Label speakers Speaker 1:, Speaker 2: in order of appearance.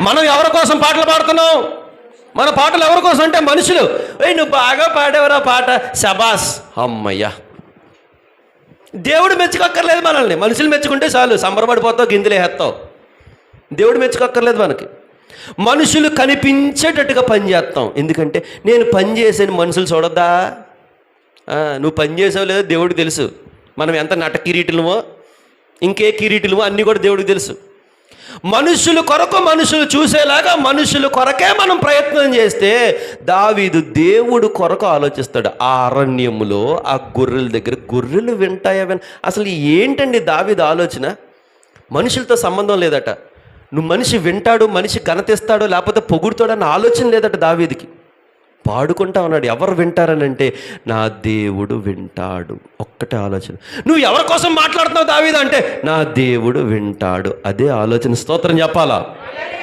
Speaker 1: మనం ఎవరి కోసం పాటలు పాడుతున్నాం? మన పాటలు ఎవరి కోసం అంటే మనుషులు. ఏ నువ్వు బాగా పాడేవరా పాట? శబాస్. అమ్మయ్యా. దేవుడు మెచ్చుకోక్కర్లేదు మనల్ని. మనుషులు మెచ్చుకుంటే చాలు. సంబరపడిపోతావు గిందులేస్తావు దేవుడు మెచ్చుకోక్కర్లేదు మనకి. మనుషులు కనిపించేటట్టుగా పని చేస్తాం. ఎందుకంటే నేను పని చేసాను మనుషులు చూడొద్దా? నువ్వు పని చేసావు లేదో దేవుడికి తెలుసు. మనం ఎంత నట కిరీటులమో ఇంకే కిరీటులమో అన్నీ కూడా దేవుడికి తెలుసు. మనుషులు కొరకు మనుషులు చూసేలాగా మనుషులు కొరకే మనం ప్రయత్నం చేస్తే దావీదు దేవుడు కొరకు ఆలోచిస్తాడు. ఆ అరణ్యములో ఆ గొర్రెల దగ్గర గొర్రెలు వింటాయా విన? అసలు ఏంటండి దావీదు ఆలోచన? మనుషులతో సంబంధం లేదట. నువ్వు మనిషి వింటాడు మనిషి గణతిస్తాడు లేకపోతే పొగుడుతాడు అన్న ఆలోచన లేదట దావీదికి. పాడుకుంటా ఉన్నాడు ఎవరు వింటారనంటే నా దేవుడు వింటాడు. ఒక్కటే ఆలోచన. నువ్వు ఎవరి కోసం మాట్లాడుతున్నావు దావీదా? అంటే నా దేవుడు వింటాడు. అదే ఆలోచన. స్తోత్రం చెప్పాలా?